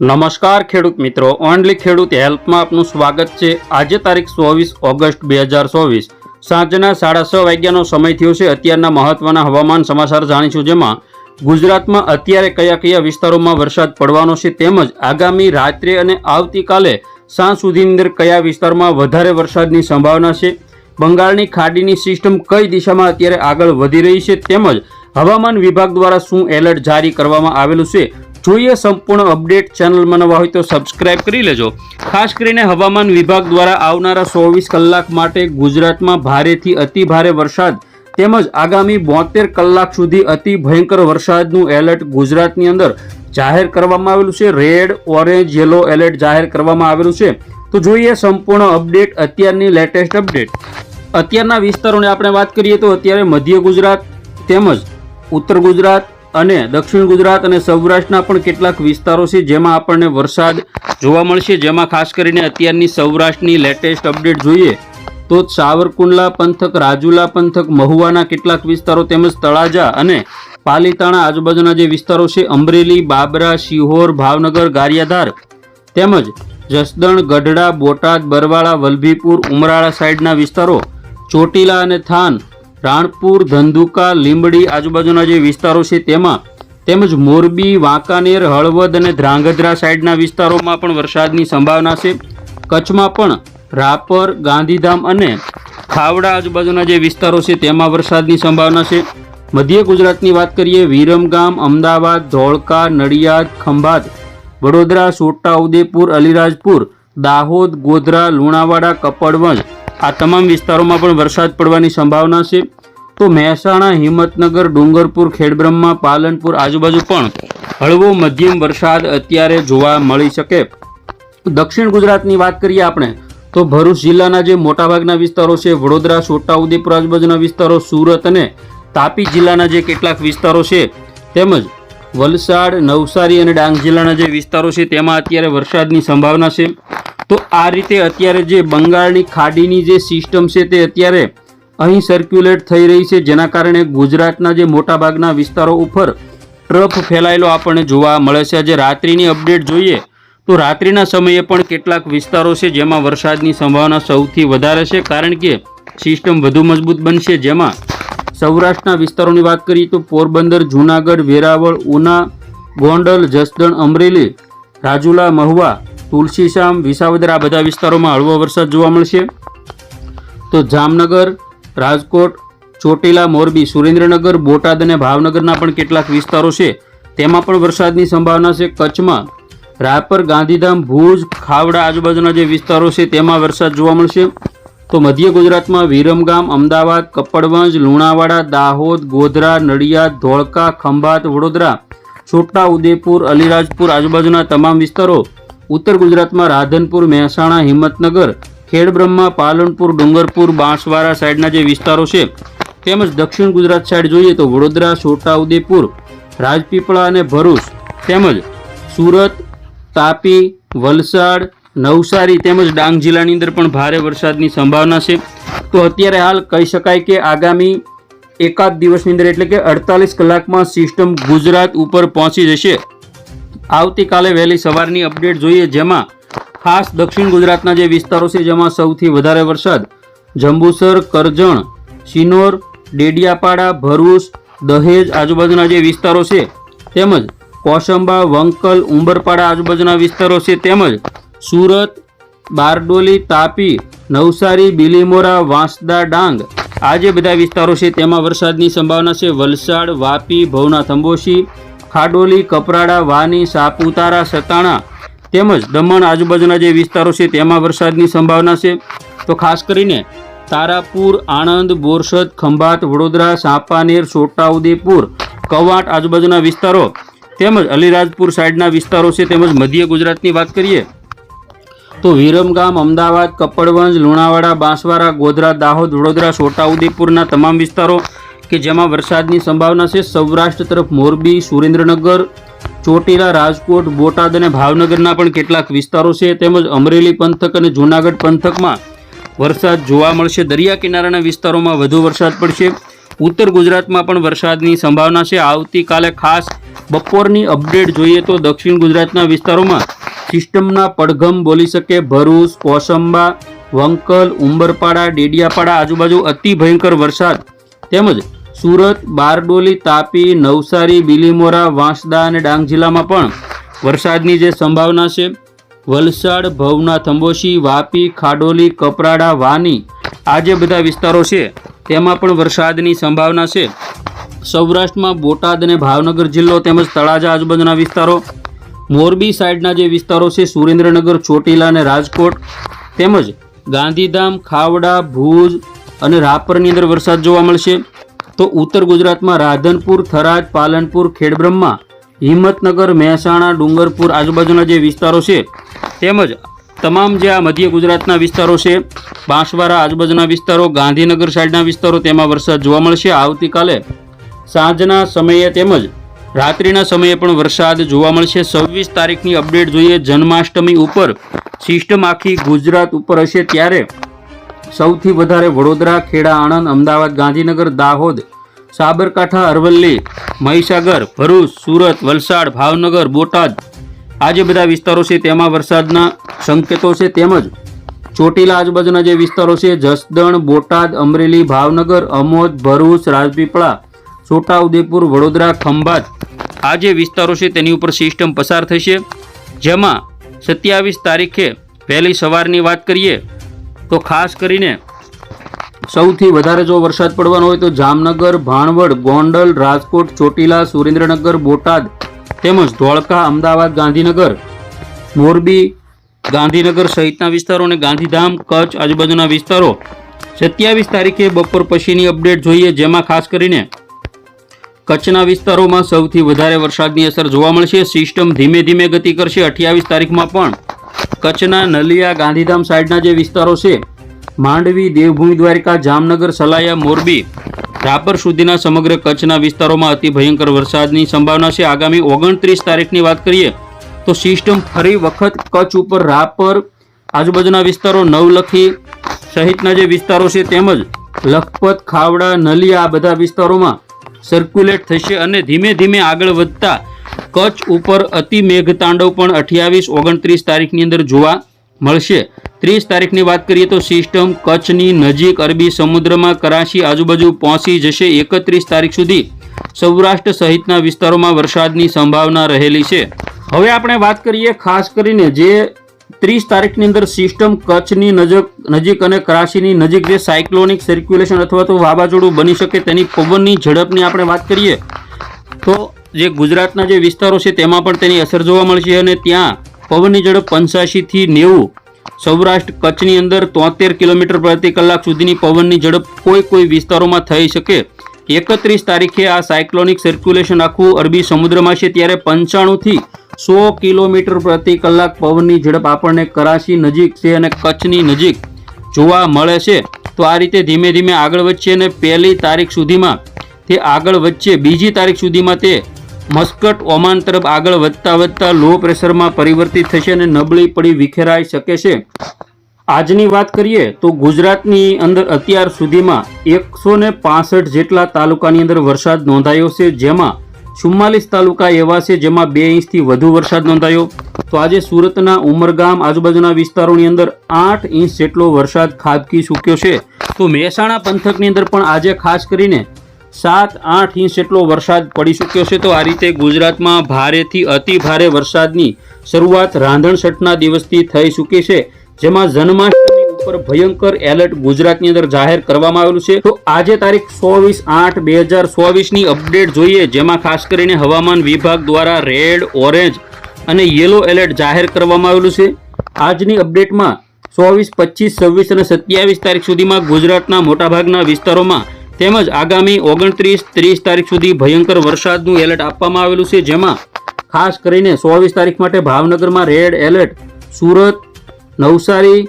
નમસ્કાર ખેડૂત મિત્રો, ઓનલી ખેડૂત હેલ્પમાં આપનું સ્વાગત છે. આજે તારીખ ચોવીસ ઓગસ્ટ બે હજાર ચોવીસ. સાંજના સાડા છ વાગ્યાનો સમય થયો છે. અત્યારના મહત્વના હવામાન સમાચાર જાણીશું, જેમાં ગુજરાતમાં અત્યારે કયા કયા વિસ્તારોમાં વરસાદ પડવાનો છે તેમજ આગામી રાત્રે અને આવતીકાલે સાંજ સુધીની અંદર કયા વિસ્તારમાં વધારે વરસાદની સંભાવના છે. બંગાળની ખાડીની સિસ્ટમ કઈ દિશામાં અત્યારે આગળ વધી રહી છે તેમજ હવામાન વિભાગ દ્વારા શું એલર્ટ જારી કરવામાં આવેલું છે જોઈએ સંપૂર્ણ અપડેટ ચેનલમાં નવા હોય તો સબસ્ક્રાઇબ કરી લેજો. ખાસ કરીને હવામાન વિભાગ દ્વારા આવનારા ચોવીસ કલાક માટે ગુજરાતમાં ભારેથી અતિ ભારે વરસાદ તેમજ આગામી બોતેર કલાક સુધી અતિ ભયંકર વરસાદનું એલર્ટ ગુજરાતની અંદર જાહેર કરવામાં આવેલું છે. રેડ, ઓરેન્જ, યલો એલર્ટ જાહેર કરવામાં આવેલું છે. તો જોઈએ સંપૂર્ણ અપડેટ, અત્યારની લેટેસ્ટ અપડેટ. અત્યારના વિસ્તારોની આપણે વાત કરીએ તો અત્યારે મધ્ય ગુજરાત તેમજ ઉત્તર ગુજરાત અને દક્ષિણ ગુજરાત અને સૌરાષ્ટ્રના પણ કેટલાક વિસ્તારો છે જેમાં આપણને વરસાદ જોવા મળશે. જેમાં ખાસ કરીને અત્યારની સૌરાષ્ટ્રની લેટેસ્ટ અપડેટ જોઈએ તો સાવરકુંડલા પંથક, રાજુલા પંથક, મહુવાના કેટલાક વિસ્તારો તેમજ તળાજા અને પાલીતાણા આજુબાજુના જે વિસ્તારો છે, અમરેલી, બાબરા, શિહોર, ભાવનગર, ગારિયાધાર તેમજ જસદણ, ગઢડા, બોટાદ, બરવાળા, વલભીપુર, ઉમરાળા સાઈડના વિસ્તારો ચોટીલા અને થાન રાણપુર, ધંધુકા, લીંબડી આજુબાજુના જે વિસ્તારો છે તેમાં તેમજ મોરબી, વાંકાનેર, હળવદ અને ધ્રાંગધ્રા સાઈડના વિસ્તારોમાં પણ વરસાદની સંભાવના છે. કચ્છમાં પણ રાપર, ગાંધીધામ અને ખાવડા આજુબાજુના જે વિસ્તારો છે તેમાં વરસાદની સંભાવના છે. મધ્ય ગુજરાતની વાત કરીએ, વિરમગામ, અમદાવાદ, ધોળકા, નડિયાદ, ખંભાત, વડોદરા છોટાઉદેપુર અલીરાજપુર, દાહોદ, ગોધરા, લુણાવાડા, કપડવંજ આ તમામ વિસ્તારોમાં પણ વરસાદ પડવાની સંભાવના છે. તો મહેસાણા, હિંમતનગર, ડુંગરપુર, ખેડબ્રહ્મા, પાલનપુર આજુબાજુ પણ હળવો મધ્યમ વરસાદ અત્યારે જોવા મળી શકે. દક્ષિણ ગુજરાતની વાત કરીએ આપણે, તો ભરૂચ જિલ્લાના જે મોટાભાગના વિસ્તારો છે, વડોદરા, છોટાઉદેપુર આજુબાજુના વિસ્તારો, સુરત અને તાપી જિલ્લાના જે કેટલાક વિસ્તારો છે, તેમજ વલસાડ, નવસારી અને ડાંગ જિલ્લાના જે વિસ્તારો છે, તેમાં અત્યારે વરસાદની સંભાવના છે. તો આ રીતે અત્યારે જે બંગાળની ખાડીની જે સિસ્ટમ છે તે અત્યારે અહીં સર્ક્યુલેટ થઈ રહી છે. જેના કારણે ગુજરાતના જે મોટાભાગના વિસ્તારો ઉપર ટ્રફ ફેલાયેલો આપણને જોવા મળે છે. આજે રાત્રિની અપડેટ જોઈએ તો રાત્રિના સમયે પણ કેટલાક વિસ્તારો છે જેમાં વરસાદની સંભાવના સૌથી વધારે છે. કારણ કે સિસ્ટમ વધુ મજબૂત બનશે. જેમાં સૌરાષ્ટ્રના વિસ્તારોની વાત કરીએ તો પોરબંદર, જૂનાગઢ, વેરાવળ, ઉના, ગોંડલ, જસદણ, અમરેલી, રાજુલા, મહુવા તુલસીશામ વિસાવદર, આ બધા વિસ્તારોમાં હળવો વરસાદ જોવા મળશે. તો જામનગર, રાજકોટ, ચોટીલા, મોરબી, સુરેન્દ્રનગર, બોટાદ અને ભાવનગરના પણ કેટલાક વિસ્તારો છે. તેમાં પણ વરસાદની સંભાવના છે. કચ્છમાં રાપર ગાંધીધામ, ભુજ, ખાવડા આજુબાજુના જે વિસ્તારો છે, તેમાં વરસાદ જોવા મળશે. તો મધ્ય ગુજરાતમાં વિરમગામ, અમદાવાદ, કપડવંજ, લુણાવાડા, દાહોદ, ગોધરા, નડિયાદ, ધોળકા, ખંભાત, વડોદરા, છોટા ઉદેપુર, અલીરાજપુર આજુબાજુના તમામ વિસ્તારો ઉત્તર ગુજરાતમાં રાધનપુર, મહેસાણા, હિંમતનગર, ખેડબ્રહ્મા, પાલનપુર, ડુંગરપુર, બાંસવાડા સાઈડના જે વિસ્તારો છે, તેમજ દક્ષિણ ગુજરાત સાઈડ જોઈએ તો વડોદરા, છોટાઉદેપુર, રાજપીપળા અને ભરૂચ, તેમજ સુરત, તાપી, વલસાડ, નવસારી, તેમજ ડાંગ જિલ્લાની અંદર પણ ભારે વરસાદની સંભાવના છે. તો અત્યારે હાલ કહી શકાય કે આગામી એકાદ દિવસની અંદર એટલે કે અડતાલીસ કલાકમાં સિસ્ટમ ગુજરાત ઉપર પહોંચી જશે. આવતીકાલે વહેલી સવારની અપડેટ જોઈએ, જેમાં ખાસ દક્ષિણ ગુજરાતના જે વિસ્તારો છે, જેમાં સૌથી વધારે વરસાદ, જંબુસર, કરજણ, શિનોર, ડેડિયાપાડા, ભરૂચ, દહેજ આજુબાજુના જે વિસ્તારો છે, તેમજ કોસંબા, વંકલ, ઉંબરપાડા આજુબાજુના વિસ્તારો છે, તેમજ સુરત, બારડોલી, તાપી, નવસારી, બિલીમોરા, વાંસદા, ડાંગ આ જે બધા વિસ્તારો છે, તેમાં વરસાદની સંભાવના છે. વલસાડ, વાપી ભવના અંબોશી ખાડોલી, કપરાડા, વાની, સાપુતારા, સતાણા તેમજ દમણ આજુબાજુના જે વિસ્તારો છે તેમાં વરસાદની સંભાવના છે. તો ખાસ કરીને તારાપુર, આણંદ, બોરસદ, ખંભાત, વડોદરા, સાપાનેર, છોટાઉદેપુર, કવાંટ આજુબાજુના વિસ્તારો તેમજ અલીરાજપુર સાઈડના વિસ્તારો છે તેમજ મધ્ય ગુજરાતની વાત કરીએ તો વિરમગામ અમદાવાદ, કપડવંજ, લુણાવાડા, બાંસવાડા, ગોધરા, દાહોદ, વડોદરા, છોટાઉદેપુરના તમામ વિસ્તારો કે જેમાં વરસાદની સંભાવના છે. સૌરાષ્ટ્ર તરફ મોરબી, સુરેન્દ્રનગર, ચોટીલા, રાજકોટ, બોટાદ અને ભાવનગરના પણ કેટલાક વિસ્તારો છે. તેમજ અમરેલી પંથક અને જૂનાગઢ પંથકમાં વરસાદ જોવા મળશે. દરિયા કિનારાના વિસ્તારોમાં વધુ વરસાદ પડશે. ઉત્તર ગુજરાતમાં પણ વરસાદની સંભાવના છે. આવતીકાલે ખાસ બપોરની અપડેટ જોઈએ તો દક્ષિણ ગુજરાતના વિસ્તારોમાં સિસ્ટમના પડઘમ બોલી શકે. ભરૂચ કોસંબા વંકલ, ઉંબરપાડા, ડેડિયાપાડા આજુબાજુ અતિ ભયંકર વરસાદ તેમજ સુરત, બારડોલી, તાપી, નવસારી, બિલીમોરા, વાંસદા અને ડાંગ જિલ્લામાં પણ વરસાદની જે સંભાવના છે, વલસાડ ભવનાથ અંબોશી વાપી, ખાડોલી, કપરાડા, વાની આ જે બધા વિસ્તારો છે, તેમાં પણ વરસાદની સંભાવના છે. સૌરાષ્ટ્રમાં બોટાદ અને ભાવનગર જિલ્લો તેમજ તળાજા આજુબાજુના વિસ્તારો, મોરબી સાઈડના જે વિસ્તારો છે, સુરેન્દ્રનગર, ચોટીલા અને રાજકોટ, તેમજ ગાંધીધામ, ખાવડા, ભુજ અને રાપરની અંદર વરસાદ જોવા મળશે. તો ઉત્તર ગુજરાતમાં રાધનપુર, થરાદ, પાલનપુર, ખેડબ્રહ્મા, હિંમતનગર, મહેસાણા, ડુંગરપુર આજુબાજુના જે વિસ્તારો છે, તેમજ તમામ જે આ મધ્ય ગુજરાતના વિસ્તારો છે, બાંસવાડા આજુબાજુના વિસ્તારો, ગાંધીનગર સાઈડના વિસ્તારો, તેમાં વરસાદ જોવા મળશે. આવતીકાલે સાંજના સમયે તેમજ રાત્રિના સમયે પણ વરસાદ જોવા મળશે. છવ્વીસ તારીખની અપડેટ જોઈએ. જન્માષ્ટમી ઉપર સિસ્ટમ આખી ગુજરાત ઉપર હશે. ત્યારે સૌથી વધારે વડોદરા, ખેડા, આણંદ, અમદાવાદ, ગાંધીનગર, દાહોદ, સાબરકાંઠા, અરવલ્લી, મહીસાગર, ભરૂચ, સુરત, વલસાડ, ભાવનગર, બોટાદ. આ જે બધા વિસ્તારો છે તેમાં વરસાદના સંકેતો છે તેમજ ચોટીલા આજુબાજુના જે વિસ્તારો છે, જસદણ, બોટાદ, અમરેલી, ભાવનગર, અમોદ, ભરૂચ, રાજપીપળા, છોટાઉદેપુર, વડોદરા, ખંભાત આ જે વિસ્તારો છે તેની ઉપર સિસ્ટમ પસાર થશે. જેમાં સત્યાવીસ તારીખે વહેલી સવારની વાત કરીએ તો ખાસ કરીને સૌથી વધારે જો વરસાદ પડવાનો હોય તો જામનગર, ભાણવડ, ગોંડલ, રાજકોટ, ચોટીલા, સુરેન્દ્રનગર, બોટાદ તેમજ ધોળકા, અમદાવાદ, ગાંધીનગર, મોરબી, ગાંધીનગર સહિતના વિસ્તારો અને ગાંધીધામ, કચ્છ, આજુબાજુના વિસ્તારો સત્યાવીસ તારીખે બપોર પછીની અપડેટ જોઈએ. જેમાં ખાસ કરીને કચ્છના વિસ્તારોમાં સૌથી વધારે વરસાદની અસર જોવા મળશે. સિસ્ટમ ધીમે ધીમે ગતિ કરશે. અઠ્યાવીસ તારીખમાં પણ કચ્છના નલિયા ગાંધીધામ સાઈડના જે વિસ્તારો છે, માંડવી, દેવભૂમિ, દ્વારિકા, જામનગર, સલાયા, મોરબી રાપર સુધીના સમગ્ર કચ્છના વિસ્તારોમાં અતિ ભયંકર વરસાદની સંભાવના છે. આગામી ઓગણત્રીસ તારીખની વાત કરીએ તો સિસ્ટમ ફરી વખત કચ્છ ઉપર રાપર, આજુબાજુના વિસ્તારો નવલખી સહિતના જે વિસ્તારો છે, તેમજ લખપત, ખાવડા, નલિયા આ બધા વિસ્તારોમાં સર્ક્યુલેટ થશે અને ધીમે ધીમે આગળ વધતા કચ્છ ઉપર અતિ મેઘતાંડવ પણ અઠ્યાવીસ, ઓગણત્રીસ તારીખની અંદર જોવા મળશે. ત્રીસ તારીખની વાત કરીએ તો સિસ્ટમ કચ્છની નજીક અરબી સમુદ્રમાં કરાશી આજુબાજુ પહોંચી જશે એકત્રીસ તારીખ સુધી. સૌરાષ્ટ્ર સહિતના વિસ્તારોમાં વરસાદની સંભાવના રહેલી છે. હવે આપણે વાત કરીએ ખાસ કરીને જે ત્રીસ તારીખની અંદર સિસ્ટમ કચ્છની નજીક નજીક અને કરાશીની નજીક જે સાયક્લોનિક સર્ક્યુલેશન અથવા તો વાવાઝોડું બની શકે તેની પવનની ઝડપની આપણે વાત કરીએ તો જે ગુજરાતના જે વિસ્તારો છે તેમાં પણ તેની અસર જોવા મળશે અને ત્યાં પવનની ઝડપ પંચ્યાસીથી નેવું, સૌરાષ્ટ્ર કચ્છની અંદર તોતેર કિલોમીટર પ્રતિ કલાક સુધીની પવનની ઝડપ કોઈ કોઈ વિસ્તારોમાં થઈ શકે. એકત્રીસ તારીખે આ સાયક્લોનિક સર્ક્યુલેશન આખું અરબી સમુદ્રમાં છે ત્યારે પંચાણુંથી સો કિલોમીટર પ્રતિ કલાક પવનની ઝડપ આપણને કરાચી નજીક છે અને કચ્છની નજીક જોવા મળે છે. તો આ રીતે ધીમે ધીમે આગળ વધશે અને પહેલી તારીખ સુધીમાં તે આગળ વધશે. બીજી તારીખ સુધીમાં તે મસ્કટ ઓમાન તરફ આગળ વધતા વધતા લો પ્રેશરમાં પરિવર્તિત થશે અને નબળી પડી વિખેરાઈ શકે છે. આજની વાત કરીએ તો ગુજરાતની અંદર અત્યાર સુધીમાં એકસો ને પાસઠ જેટલા તાલુકાની અંદર વરસાદ નોંધાયો છે, જેમાં ચુમ્માલીસ તાલુકા એવા છે, જેમાં બે ઇંચથી વધુ વરસાદ નોંધાયો. તો આજે સુરતના ઉમરગામ આજુબાજુના વિસ્તારોની અંદર આઠ ઇંચ જેટલો વરસાદ ખાબકી ચૂક્યો છે. તો મહેસાણા પંથકની અંદર પણ આજે ખાસ કરીને સાત આઠ ઇંચ જેટલો વરસાદ પડી ચૂક્યો છે તો આ રીતે ગુજરાતમાં ભારેથી અતિ ભારે વરસાદની શરૂઆત રાંધણછઠના દિવસથી થઈ ચૂકી છે. જેમાં જન્માષ્ટમી ઉપર ભયંકર એલર્ટ ગુજરાતની અંદર જાહેર કરવામાં આવેલું છે. તો આજે તારીખ ચોવીસ આઠ બે હજાર ચોવીસની અપડેટ જોઈએ, જેમાં ખાસ કરીને હવામાન વિભાગ દ્વારા રેડ, ઓરેન્જ અને યલો એલર્ટ જાહેર કરવામાં આવેલું છે. આજની અપડેટમાં ચોવીસ, પચીસ, છવ્વીસ અને સત્યાવીસ તારીખ સુધીમાં ગુજરાતના મોટાભાગના વિસ્તારોમાં તેમજ આગામી ઓગણત્રીસ ત્રીસ તારીખ સુધી ભયંકર વરસાદનું એલર્ટ આપવામાં આવેલું છે, જેમાં ખાસ કરીને ચોવીસ તારીખ માટે ભાવનગરમાં રેડ એલર્ટ, સુરત, નવસારી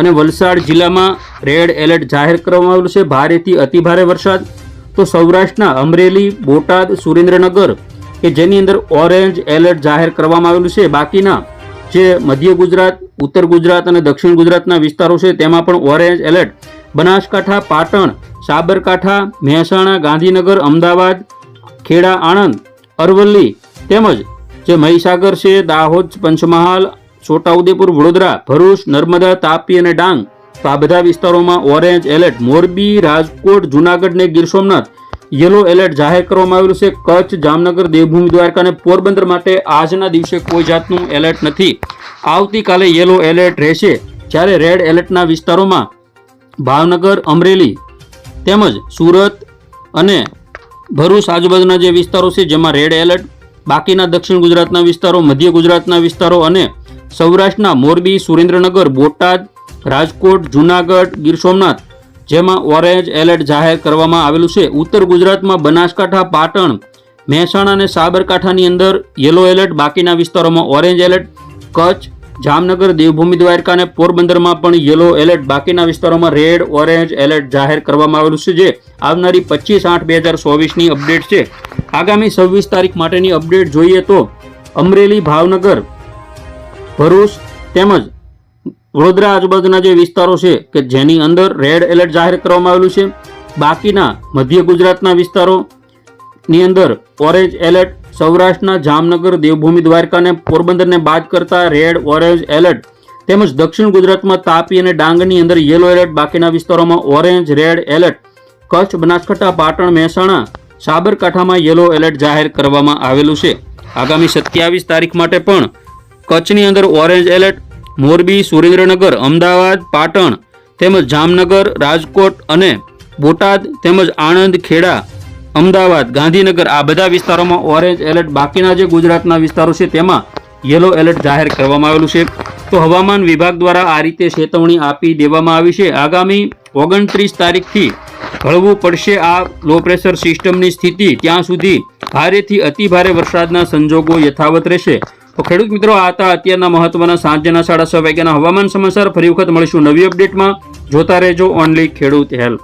અને વલસાડ જિલ્લામાં રેડ એલર્ટ જાહેર કરવામાં આવેલું છે. ભારેથી અતિભારે વરસાદ. તો સૌરાષ્ટ્રના અમરેલી, બોટાદ, સુરેન્દ્રનગર કે જેની અંદર ઓરેન્જ એલર્ટ જાહેર કરવામાં આવેલું છે. બાકીના જે મધ્ય ગુજરાત, ઉત્તર ગુજરાત અને દક્ષિણ ગુજરાતના વિસ્તારો છે, તેમાં પણ ઓરેન્જ એલર્ટ બનાસકાંઠા, પાટણ, સાબરકાંઠા, મહેસાણા, ગાંધીનગર, અમદાવાદ, ખેડા, આણંદ, અરવલ્લી તેમજ જે મહીસાગર છે, દાહોદ, પંચમહાલ, છોટાઉદેપુર, વડોદરા, ભરૂચ, નર્મદા, તાપી અને ડાંગ, તો આ બધા વિસ્તારોમાં ઓરેન્જ એલર્ટ, મોરબી, રાજકોટ, જૂનાગઢ ને ગીર સોમનાથ, યલો એલર્ટ જાહેર કરવામાં આવેલું છે. કચ્છ, જામનગર, દેવભૂમિ, દ્વારકા અને પોરબંદર માટે આજના દિવસે કોઈ જાતનું એલર્ટ નથી. આવતીકાલે યલો એલર્ટ રહેશે. જ્યારે રેડ એલર્ટના વિસ્તારોમાં ભાવનગર, અમરેલી તેમજ સુરત અને ભરૂચ આજુબાજુના જે વિસ્તારો છે, જેમાં રેડ એલર્ટ બાકીના દક્ષિણ ગુજરાતના વિસ્તારો, મધ્ય ગુજરાતના વિસ્તારો અને સૌરાષ્ટ્રના મોરબી, સુરેન્દ્રનગર, બોટાદ, રાજકોટ, જુનાગઢ, ગીર સોમનાથ, જેમાં ઓરેન્જ એલર્ટ જાહેર કરવામાં આવેલું છે. ઉત્તર ગુજરાતમાં બનાસકાંઠા, પાટણ, મહેસાણા અને સાબરકાંઠાની અંદર યલો એલર્ટ બાકીના વિસ્તારોમાં ઓરેન્જ એલર્ટ કચ્છ જામનગર દેવભૂમિ દ્વારકા અને પોરબંદરમાં પણ યલો એલર્ટ બાકીના વિસ્તારોમાં રેડ ઓરેન્જ એલર્ટ જાહેર કરવામાં આવેલું છે, જે આવનારી પચીસ આઠ બે હજાર ચોવીસની અપડેટ છે. આગામી છવ્વીસ તારીખ માટેની અપડેટ જોઈએ તો અમરેલી, ભાવનગર, ભરૂચ તેમજ વડોદરા આજુબાજુના જે વિસ્તારો છે કે જેની અંદર રેડ એલર્ટ જાહેર કરવામાં આવેલું છે. બાકીના મધ્ય ગુજરાતના વિસ્તારોની અંદર ઓરેન્જ એલર્ટ સૌરાષ્ટ્રના જામનગર, દેવભૂમિ દ્વારકા અને પોરબંદરને બાદ કરતા રેડ ઓરેન્જ એલર્ટ તેમજ દક્ષિણ ગુજરાતમાં તાપી અને ડાંગની અંદર યેલો એલર્ટ બાકીના વિસ્તારોમાં orange red alert, Kutch, Banaskantha, Patan, Mehsana, સાબરકાંઠામાં યેલો એલર્ટ જાહેર કરવામાં આવેલું છે. આગામી સત્યાવીસ તારીખ માટે પણ કચ્છની અંદર ઓરેન્જ એલર્ટ, મોરબી, સુરેન્દ્રનગર, અમદાવાદ, પાટણ તેમજ જામનગર, રાજકોટ અને બોટાદ તેમજ આણંદ, ખેડા અમદાવાદ, ગાંધીનગર આ બધા વિસ્તારોમાં ઓરેન્જ એલર્ટ બાકીના જે ગુજરાતના વિસ્તારો છે તેમાં યલો એલર્ટ જાહેર કરવામાં આવેલું છે. તો હવામાન વિભાગ દ્વારા આ રીતે ચેતવણી આપી દેવામાં આવી છે. આગામી ઓગણત્રીસ તારીખથી હળવું પડશે આ લો પ્રેશર સિસ્ટમની સ્થિતિ. ત્યાં સુધી ભારેથી અતિ ભારે વરસાદના સંજોગો યથાવત રહેશે. તો ખેડૂત મિત્રો, આ હતા અત્યારના મહત્વના સાંજના સાડા છ વાગ્યાના હવામાન સમાચાર. ફરી વખત મળીશું નવી અપડેટમાં જોતા રહેજો ઓનલી ખેડૂત હેલ્પ.